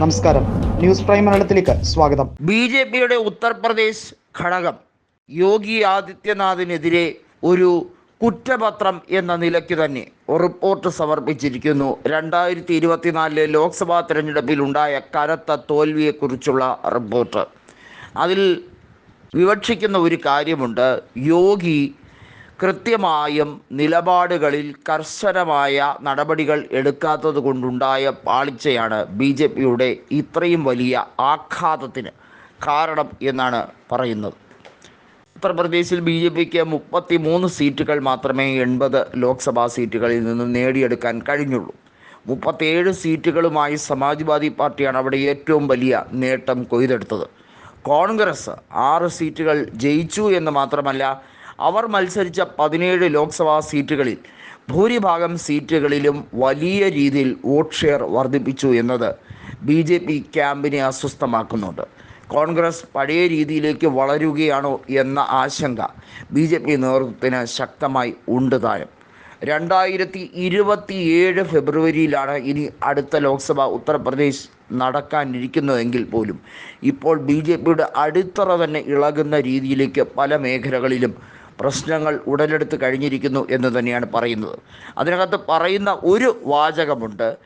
നമസ്കാരം. News prime മലയാളത്തിലേക്ക് സ്വാഗതം. ബി ജെ പിയുടെ ഉത്തർപ്രദേശ് ഘടകം യോഗി ആദിത്യനാഥിനെതിരെ ഒരു കുറ്റപത്രം എന്ന നിലയ്ക്ക് തന്നെ റിപ്പോർട്ട് സമർപ്പിച്ചിരിക്കുന്നു. രണ്ടായിരത്തി ഇരുപത്തിനാലിലെ ലോക്സഭാ തെരഞ്ഞെടുപ്പിൽ ഉണ്ടായ കനത്ത തോൽവിയെക്കുറിച്ചുള്ള റിപ്പോർട്ട്. അതിൽ വിവക്ഷിക്കുന്ന ഒരു കാര്യമുണ്ട്. യോഗി കൃത്യമായും നിലപാടുകളിൽ കർശനമായ നടപടികൾ എടുക്കാത്തത് കൊണ്ടുണ്ടായ പാളിച്ചയാണ് ബി ജെ പിയുടെ ഇത്രയും വലിയ ആഘാതത്തിന് കാരണം എന്നാണ് പറയുന്നത്. ഉത്തർപ്രദേശിൽ ബി ജെ പിക്ക് മുപ്പത്തി മൂന്ന് സീറ്റുകൾ മാത്രമേ എൺപത് ലോക്സഭാ സീറ്റുകളിൽ നിന്നും നേടിയെടുക്കാൻ കഴിഞ്ഞുള്ളൂ. മുപ്പത്തേഴ് സീറ്റുകളുമായി സമാജ്വാദി പാർട്ടിയാണ് അവിടെ ഏറ്റവും വലിയ നേട്ടം കൊയ്തെടുത്തത്. കോൺഗ്രസ് ആറ് സീറ്റുകൾ ജയിച്ചു എന്ന് മാത്രമല്ല അവർ മത്സരിച്ച പതിനേഴ് ലോക്സഭാ സീറ്റുകളിൽ ഭൂരിഭാഗം സീറ്റുകളിലും വലിയ രീതിയിൽ വോട്ട് ഷെയർ വർദ്ധിപ്പിച്ചു എന്നത് ബി ജെ പി ക്യാമ്പിനെ അസ്വസ്ഥമാക്കുന്നുണ്ട്. കോൺഗ്രസ് പഴയ രീതിയിലേക്ക് വളരുകയാണോ എന്ന ആശങ്ക ബി ജെ പി നേതൃത്വത്തിന് ശക്തമായി ഉണ്ട് താനും രണ്ടായിരത്തി ഇരുപത്തിയേഴ് ഫെബ്രുവരിയിലാണ് ഇനി അടുത്ത ലോക്സഭ ഉത്തർപ്രദേശ് നടക്കാനിരിക്കുന്നതെങ്കിൽ പോലും ഇപ്പോൾ ബി ജെ പിയുടെ അടിത്തറ തന്നെ ഇളകുന്ന രീതിയിലേക്ക് പല മേഖലകളിലും പ്രശ്നങ്ങൾ ഉടലെടുത്ത് കഴിഞ്ഞിരിക്കുന്നു എന്ന് തന്നെയാണ് പറയുന്നത്. അതിനകത്ത് പറയുന്ന ഒരു വാചകമുണ്ട്.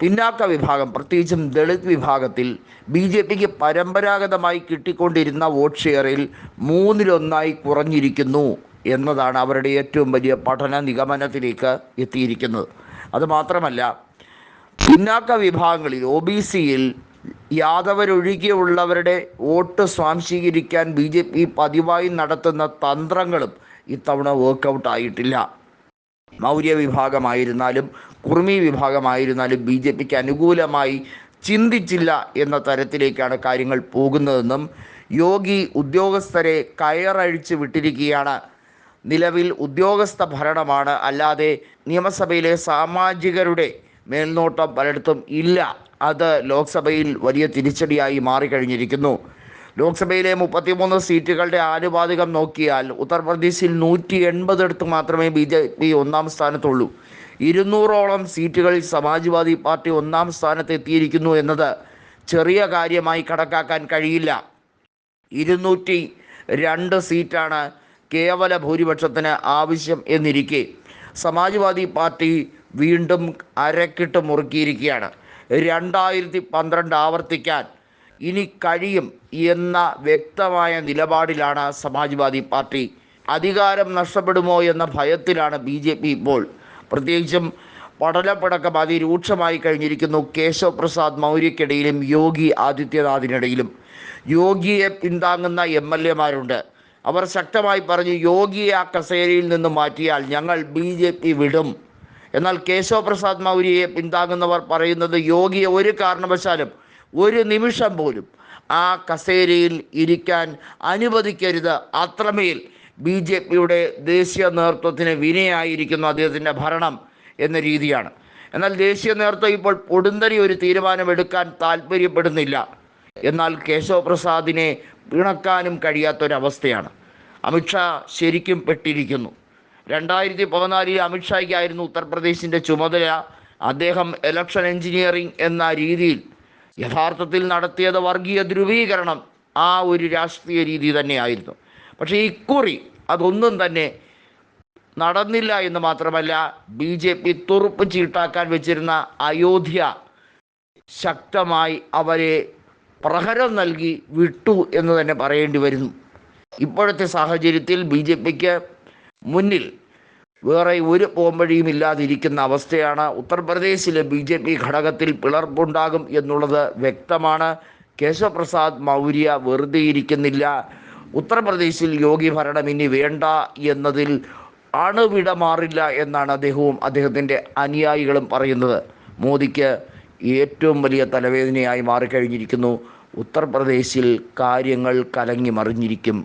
പിന്നാക്ക വിഭാഗം പ്രത്യേകിച്ചും ദളിത് വിഭാഗത്തിൽ ബി ജെ പിക്ക് പരമ്പരാഗതമായി കിട്ടിക്കൊണ്ടിരുന്ന വോട്ട് ഷെയറിൽ മൂന്നിലൊന്നായി കുറഞ്ഞിരിക്കുന്നു എന്നതാണ് അവരുടെ ഏറ്റവും വലിയ പഠന നിഗമനത്തിലേക്ക് എത്തിയിരിക്കുന്നത്. അതുമാത്രമല്ല പിന്നാക്ക വിഭാഗങ്ങളിൽ ഒ ബി സിയിൽ യാദവരൊഴികെയുള്ളവരുടെ വോട്ട് സ്വാംശീകരിക്കാൻ ബി ജെ പി പതിവായി നടത്തുന്ന തന്ത്രങ്ങളും ഇത്തവണ വർക്കൗട്ട് ആയിട്ടില്ല. മൗര്യ വിഭാഗമായിരുന്നാലും കുർമി വിഭാഗമായിരുന്നാലും ബി ജെ പിക്ക് അനുകൂലമായി ചിന്തിച്ചില്ല എന്ന തരത്തിലേക്കാണ് കാര്യങ്ങൾ പോകുന്നതെന്നും യോഗി ഉദ്യോഗസ്ഥരെ കയറഴിച്ച് വിട്ടിരിക്കുകയാണ്. നിലവിൽ ഉദ്യോഗസ്ഥ ഭരണമാണ് അല്ലാതെ നിയമസഭയിലെ സാമാജികരുടെ മേൽനോട്ടം പലയിടത്തും ഇല്ല. അത് ലോക്സഭയിൽ വലിയ തിരിച്ചടിയായി മാറിക്കഴിഞ്ഞിരിക്കുന്നു. ലോക്സഭയിലെ മുപ്പത്തിമൂന്ന് സീറ്റുകളുടെ ആനുപാതികം നോക്കിയാൽ ഉത്തർപ്രദേശിൽ നൂറ്റി എൺപതെടുത്ത് മാത്രമേ ബി ജെ പി ഒന്നാം സ്ഥാനത്തുള്ളൂ. ഇരുന്നൂറോളം സീറ്റുകളിൽ സമാജ്വാദി പാർട്ടി ഒന്നാം സ്ഥാനത്ത് എത്തിയിരിക്കുന്നു എന്നത് ചെറിയ കാര്യമായി കണക്കാക്കാൻ കഴിയില്ല. ഇരുന്നൂറ്റി രണ്ട് സീറ്റാണ് കേവല ഭൂരിപക്ഷത്തിന് ആവശ്യം എന്നിരിക്കെ. സമാജ്വാദി പാർട്ടി വീണ്ടും അരക്കിട്ട് മുറുക്കിയിരിക്കുകയാണ്. രണ്ടായിരത്തി പന്ത്രണ്ട് ആവർത്തിക്കാൻ ഇനി കഴിയും എന്ന വ്യക്തമായ നിലപാടിലാണ് സമാജ്വാദി പാർട്ടി. അധികാരം നഷ്ടപ്പെടുമോ എന്ന ഭയത്തിലാണ് ബി ജെ പി ഇപ്പോൾ. പ്രത്യേകിച്ചും പടലപ്പടക്കം അതിരൂക്ഷമായി കഴിഞ്ഞിരിക്കുന്നു കേശവ് പ്രസാദ് മൗര്യക്കിടയിലും യോഗി ആദിത്യനാഥിനിടയിലും. യോഗിയെ പിന്താങ്ങുന്ന എം എൽ എമാരുണ്ട്. അവർ ശക്തമായി പറഞ്ഞു യോഗിയെ ആ കസേരയിൽ നിന്ന് മാറ്റിയാൽ ഞങ്ങൾ ബി വിടും. എന്നാൽ കേശവ പ്രസാദ് മൗര്യയെ പിന്താങ്ങുന്നവർ പറയുന്നത് യോഗിയെ ഒരു കാരണവശാലും ഒരു നിമിഷം പോലും ആ കസേരയിൽ ഇരിക്കാൻ അനുവദിക്കരുത്. അത്രമേൽ ബി ജെ പിയുടെ ദേശീയ നേതൃത്വത്തിന് വിനയായിരിക്കുന്നു അദ്ദേഹത്തിന്റെ ഭരണം എന്ന രീതിയാണ്. എന്നാൽ ദേശീയ നേതൃത്വം ഇപ്പോൾ പൊടുന്നരി ഒരു തീരുമാനമെടുക്കാൻ താല്പര്യപ്പെടുന്നില്ല എന്നാൽ കേശവ പ്രസാദിനെ പിണക്കാനും കഴിയാത്തൊരവസ്ഥയാണ്. അമിത്ഷാ ശരിക്കും പെട്ടിരിക്കുന്നു. രണ്ടായിരത്തി പതിനാലിൽ അമിത്ഷായ്ക്കായിരുന്നു ഉത്തർപ്രദേശിന്റെ ചുമതല. അദ്ദേഹം ഇലക്ഷൻ എഞ്ചിനീയറിംഗ് എന്ന രീതിയിൽ യഥാർത്ഥത്തിൽ നടത്തിയത് വർഗീയ ധ്രുവീകരണം ആ ഒരു രാഷ്ട്രീയ രീതി തന്നെയായിരുന്നു. പക്ഷേ ഇക്കുറി അതൊന്നും തന്നെ നടന്നില്ല എന്ന് മാത്രമല്ല ബി ജെ പി തുറുപ്പ് ചീട്ടാക്കാൻ വെച്ചിരുന്ന അയോധ്യ ശക്തമായി അവരെ പ്രഹരം നൽകി വിട്ടു എന്ന് തന്നെ പറയേണ്ടി വരുന്നു. ഇപ്പോഴത്തെ സാഹചര്യത്തിൽ ബി ജെ പിക്ക് മുന്നിൽ വേറെ ഒരു പോംവഴിയും ഇല്ലാതിരിക്കുന്ന അവസ്ഥയാണ് ഉത്തർപ്രദേശിലെ ബി ജെ പി ഘടകത്തിൽ പിളർപ്പുണ്ടാകും എന്നുള്ളത് വ്യക്തമാണ്. കേശവപ്രസാദ് മൗര്യ വെറുതെ ഇരിക്കുന്നില്ല ഉത്തർപ്രദേശിൽ യോഗി ഭരണം ഇനി വേണ്ട എന്നതിൽ അണുവിട മാറില്ല എന്നാണ് അദ്ദേഹവും അദ്ദേഹത്തിന്റെ അനുയായികളും പറയുന്നത്. മോദിക്ക് ഏറ്റവും വലിയ തലവേദനയായി മാറിക്കഴിഞ്ഞിരിക്കുന്നു. ഉത്തർപ്രദേശിൽ കാര്യങ്ങൾ കലങ്ങി മറിഞ്ഞിരിക്കും.